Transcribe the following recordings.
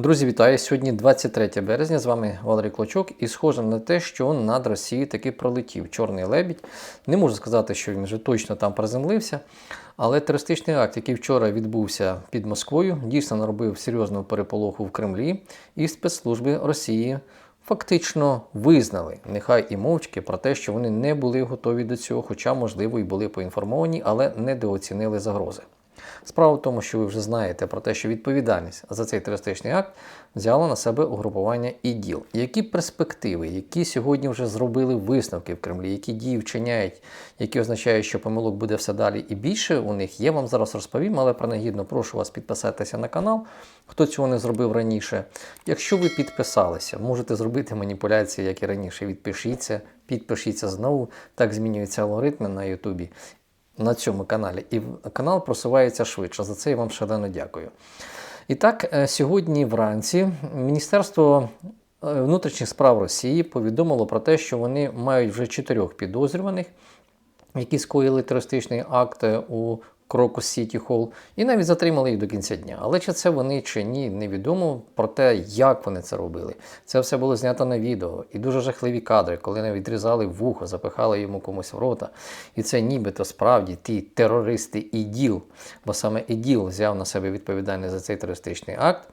Друзі, вітаю! Сьогодні 23 березня. З вами Валерій Клочок. І схоже на те, що над Росією таки пролетів Чорний лебідь. Не можу сказати, що він вже точно там приземлився. Але терористичний акт, який вчора відбувся під Москвою, дійсно наробив серйозну переполоху в Кремлі, і спецслужби Росії фактично визнали, нехай і мовчки, про те, що вони не були готові до цього, хоча, можливо, і були поінформовані, але недооцінили загрози. Справа в тому, що ви вже знаєте про те, що відповідальність за цей терористичний акт взяло на себе угрупування ІДІЛ. Які перспективи, які сьогодні вже зробили висновки в Кремлі, які дії вчиняють, які означають, що помилок буде все далі і більше у них, я вам зараз розповім, але принагідно прошу вас підписатися на канал, хто цього не зробив раніше. Якщо ви підписалися, можете зробити маніпуляції, як і раніше. Відпишіться, підпишіться знову, так змінюються алгоритми на Ютубі на цьому каналі, і канал просувається швидше. За це я вам шалено дякую. І так, е, сьогодні вранці Міністерство е, внутрішніх справ Росії повідомило про те, що вони мають вже чотирьох підозрюваних, які скоїли терористичний акт е, у Крокус Сіті Холл, і навіть затримали їх до кінця дня. Але чи це вони чи ні, невідомо про те, як вони це робили. Це все було знято на відео. І дуже жахливі кадри, коли не відрізали вухо, запихали йому комусь в рота. І це нібито справді ті терористи іділ, бо саме іділ взяв на себе відповідальність за цей терористичний акт,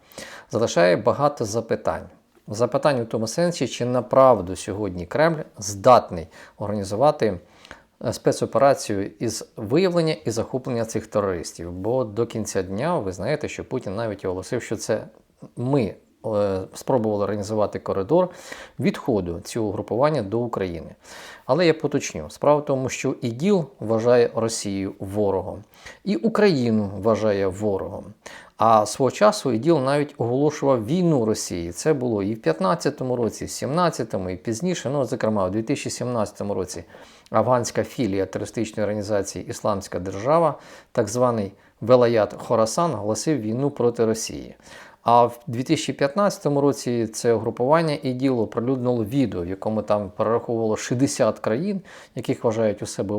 залишає багато запитань. Запитань у тому сенсі, чи направду сьогодні Кремль здатний організувати спецоперацію із виявлення і захоплення цих терористів. Бо до кінця дня ви знаєте, що Путін навіть оголосив, що це ми е, спробували організувати коридор відходу цього групування до України. Але я поточню. Справа в тому, що ІДІЛ вважає Росію ворогом, і Україну вважає ворогом. А свого часу іділ навіть оголошував війну Росії. Це було і в 15-му році, і в 17-му, і пізніше, ну, зокрема, у 2017 році афганська філія терористичної організації Ісламська держава, так званий Велаят Хорасан, оголосив війну проти Росії. А в 2015 році це угрупування і діло прилюднило відео, в якому там перераховувало 60 країн, яких вважають у себе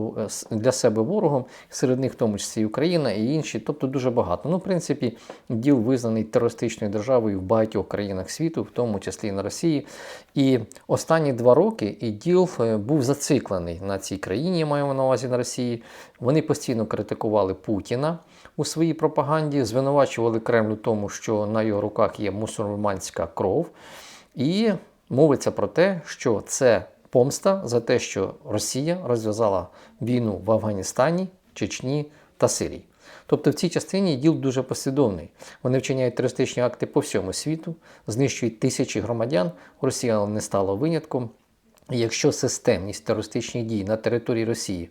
для себе ворогом, серед них в тому числі і Україна і інші, тобто дуже багато. Ну, в принципі, діл визнаний терористичною державою в багатьох країнах світу, в тому числі і на Росії. І останні два роки іділ е, був зациклений на цій країні, маю на увазі на Росії. Вони постійно критикували Путіна у своїй пропаганді, звинувачували Кремль у тому, що на його руках є мусульманська кров. І мовиться про те, що це помста за те, що Росія розв'язала війну в Афганістані, Чечні та Сирії. Тобто в цій частині діл дуже послідовний. Вони вчиняють терористичні акти по всьому світу, знищують тисячі громадян. Росія не стала винятком. Якщо системність терористичних дій на території Росії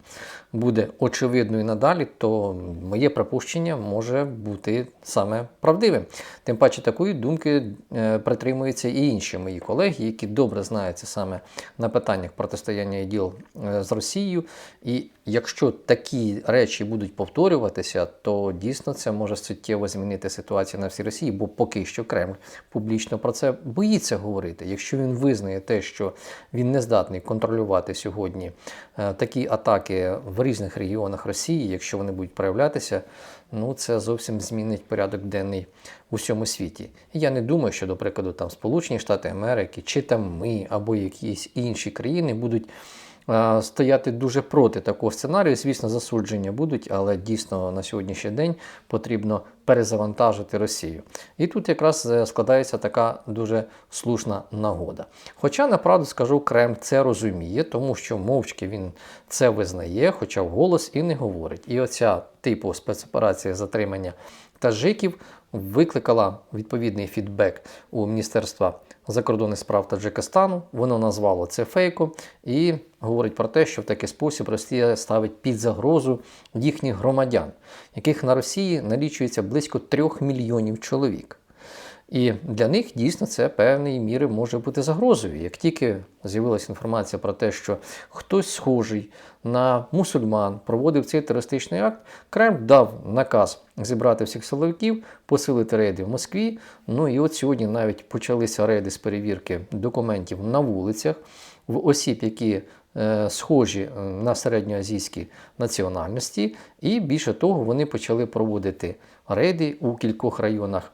буде очевидною надалі, то моє припущення може бути саме правдивим. Тим паче такої думки е, притримуються і інші мої колеги, які добре знаються саме на питаннях протистояння діл е, з Росією. І якщо такі речі будуть повторюватися, то дійсно це може суттєво змінити ситуацію на всій Росії, бо поки що Кремль публічно про це боїться говорити. Якщо він визнає те, що він не здатний контролювати сьогодні е, такі атаки в різних регіонах Росії, якщо вони будуть проявлятися, ну це зовсім змінить порядок денний у всьому світі. І я не думаю, що, до прикладу, там Сполучені Штати Америки, чи там ми або якісь інші країни будуть. Стояти дуже проти такого сценарію, звісно, засудження будуть, але дійсно на сьогоднішній день потрібно перезавантажити Росію. І тут якраз е, складається така дуже слушна нагода. Хоча, направду скажу, Кремль це розуміє, тому що мовчки він це визнає, хоча вголос і не говорить. І оця типу спецоперація затримання таджиків викликала відповідний фідбек у Міністерства закордонних справ Таджикистану. Воно назвало це фейком і говорить про те, що в такий спосіб Росія ставить під загрозу їхніх громадян, яких на Росії налічується близько трьох мільйонів чоловік. І для них дійсно це певної міри може бути загрозою. Як тільки з'явилася інформація про те, що хтось схожий на мусульман проводив цей терористичний акт, Кремль дав наказ зібрати всіх силовиків, посилити рейди в Москві. Ну і от сьогодні навіть почалися рейди з перевірки документів на вулицях в осіб, які е, Схожі е, на середньоазійські національності, і більше того, вони почали проводити рейди у кількох районах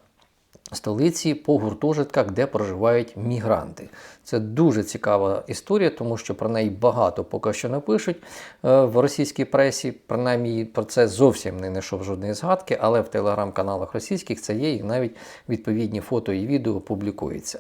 столиці по гуртожитках, де проживають мігранти. Це дуже цікава історія, тому що про неї багато поки що не пишуть е, в російській пресі. Принаймні про це зовсім не знайшов жодної згадки, але в телеграм-каналах російських це є, і навіть відповідні фото і відео публікуються.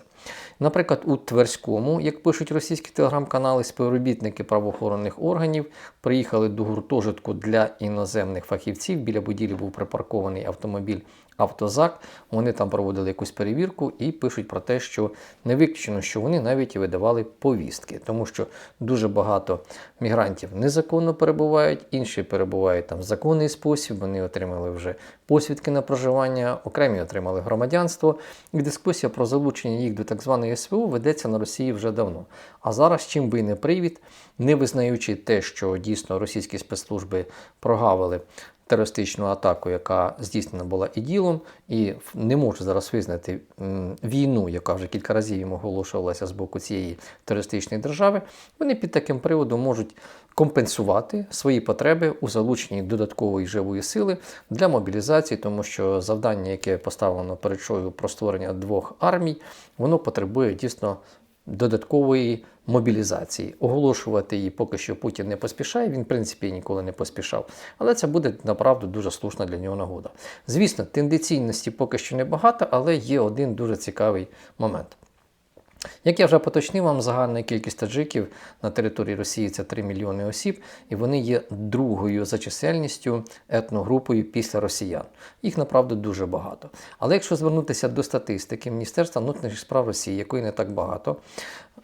Наприклад, у Тверському, як пишуть російські телеграм-канали, співробітники правоохоронних органів приїхали до гуртожитку для іноземних фахівців. Біля будівлі був припаркований автомобіль Автозак. Вони там проводили якусь перевірку і пишуть про те, що не виключено, що вони навіть і видавали повістки, тому що дуже багато мігрантів незаконно перебувають, інші перебувають там в законний спосіб. Вони отримали вже посвідки на проживання, окремі отримали громадянство. І дискусія про залучення їх до так званої СВО ведеться на Росії вже давно. А зараз, чим би не привід, не визнаючи те, що дійсно російські спецслужби прогавили терористичну атаку, яка здійснена була і ділом, і не можу зараз визнати війну, яка вже кілька разів їм оголошувалася з боку цієї терористичної держави, вони під таким приводом можуть компенсувати свої потреби у залученні додаткової живої сили для мобілізації, тому що завдання, яке поставлено перед шою про створення двох армій, воно потребує дійсно додаткової мобілізації. Оголошувати її поки що Путін не поспішає, він, в принципі, ніколи не поспішав. Але це буде направду дуже слушна для нього нагода. Звісно, тенденційності поки що небагато, але є один дуже цікавий момент. Як я вже поточнив вам, загальна кількість таджиків на території Росії це 3 мільйони осіб, і вони є другою за чисельністю етногрупою після росіян. Їх направду дуже багато. Але якщо звернутися до статистики Міністерства внутрішніх справ Росії, якої не так багато,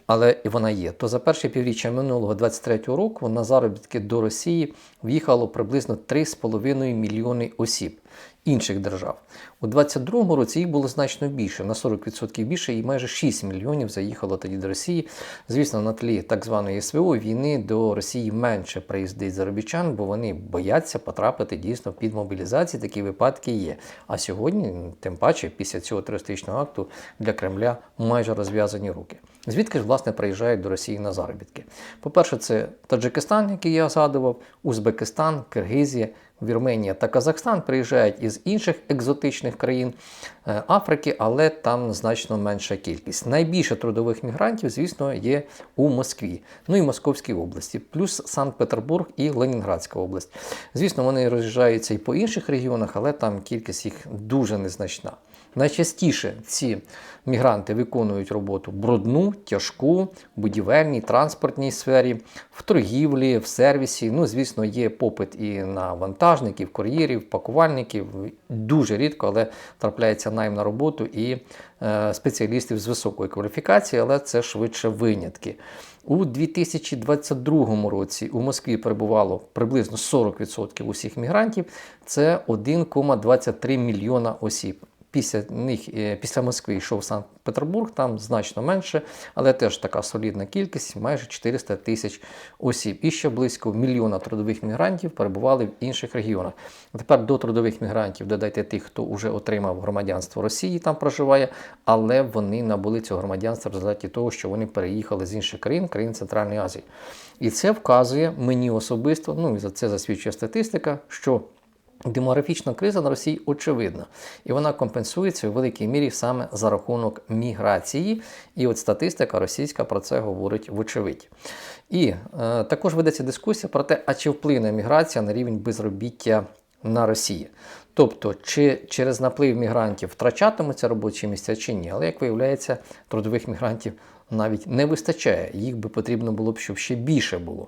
але і вона є, то за перше півріччя минулого 23-го року на заробітки до Росії в'їхало приблизно 3,5 мільйони осіб інших держав. У 22-му році їх було значно більше, на 40% більше, і майже 6 мільйонів заїхало тоді до Росії. Звісно, на тлі так званої СВО війни до Росії менше приїздить заробітчан, бо вони бояться потрапити дійсно під мобілізацію. Такі випадки є. А сьогодні, тим паче, після цього терористичного акту для Кремля майже розв'язані руки. Звідки ж, власне, приїжджають до Росії на заробітки? По-перше, це Таджикистан, який я згадував, Узбекистан, Киргизія, Вірменія та Казахстан приїжджають із інших екзотичних країн е, Африки, але там значно менша кількість. Найбільше трудових мігрантів, звісно, є у Москві, ну і Московській області, плюс Санкт-Петербург і Ленінградська область. Звісно, вони роз'їжджаються і по інших регіонах, але там кількість їх дуже незначна. Найчастіше ці мігранти виконують роботу брудну, тяжку, будівельній, транспортній сфері, в торгівлі, в сервісі. Ну, звісно, є попит і на вантажників, кур'єрів, пакувальників. Дуже рідко, але трапляється найм на роботу і е, спеціалістів з високої кваліфікації, але це швидше винятки. У 2022 році у Москві перебувало приблизно 40% усіх мігрантів. Це 1,23 мільйона осіб. Після них, е, після Москви йшов Санкт-Петербург, там значно менше, але теж така солідна кількість, майже 400 тисяч осіб. І ще близько мільйона трудових мігрантів перебували в інших регіонах. Тепер до трудових мігрантів додайте тих, хто вже отримав громадянство Росії, там проживає, але вони набули цього громадянства в результаті того, що вони переїхали з інших країн, країн Центральної Азії. І це вказує мені особисто, ну і за це засвідчує статистика, що Демографічна криза на Росії очевидна, і вона компенсується у великій мірі саме за рахунок міграції. І от статистика російська про це говорить вочевидь. І е, також ведеться дискусія про те, а чи вплине міграція на рівень безробіття на Росії. Тобто, чи через наплив мігрантів втрачатимуться робочі місця чи ні, але як виявляється, трудових мігрантів навіть не вистачає. Їх би потрібно було б, щоб ще більше було.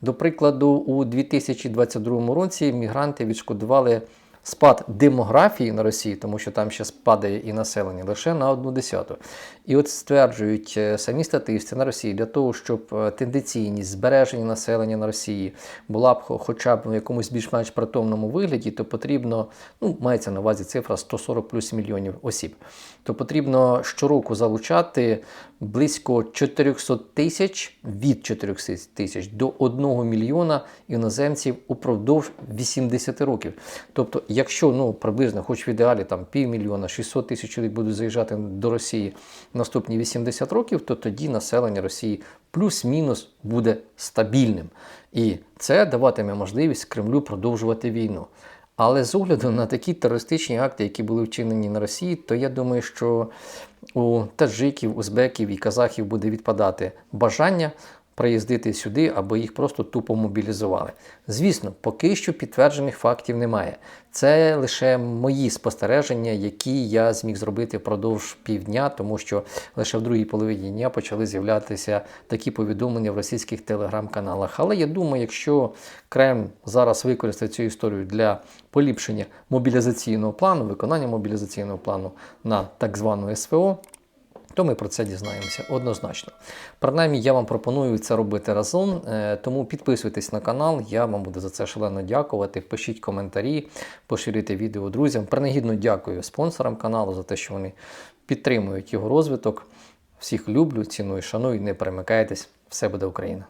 До прикладу, у 2022 році мігранти відшкодували спад демографії на Росії, тому що там ще спадає і населення лише на одну десяту. І от стверджують е, самі статисти на Росії для того, щоб е, тенденційність збереження населення на Росії була б хоча б в якомусь більш-менш притомному вигляді, то потрібно, ну, мається на увазі цифра 140 плюс мільйонів осіб. То потрібно щороку залучати близько 400 тисяч від 400 тисяч до 1 мільйона іноземців упродовж 80 років. Тобто, якщо ну, приблизно, хоч в ідеалі там півмільйона, 600 тисяч чоловік будуть заїжджати до Росії наступні 80 років, то тоді населення Росії плюс-мінус буде стабільним. І це даватиме можливість Кремлю продовжувати війну. Але з огляду на такі терористичні акти, які були вчинені на Росії, то я думаю, що у таджиків, узбеків і казахів буде відпадати бажання приїздити сюди, або їх просто тупо мобілізували. Звісно, поки що підтверджених фактів немає. Це лише мої спостереження, які я зміг зробити впродовж півдня, тому що лише в другій половині дня почали з'являтися такі повідомлення в російських телеграм-каналах. Але я думаю, якщо Кремль зараз використає цю історію для поліпшення мобілізаційного плану, виконання мобілізаційного плану на так звану СВО, то ми про це дізнаємося однозначно. Принаймні, я вам пропоную це робити разом, е, тому підписуйтесь на канал, я вам буду за це шалено дякувати. Пишіть коментарі, поширюйте відео друзям. Принагідно дякую спонсорам каналу за те, що вони підтримують його розвиток. Всіх люблю, ціную, шаную, не перемикайтесь. Все буде Україна!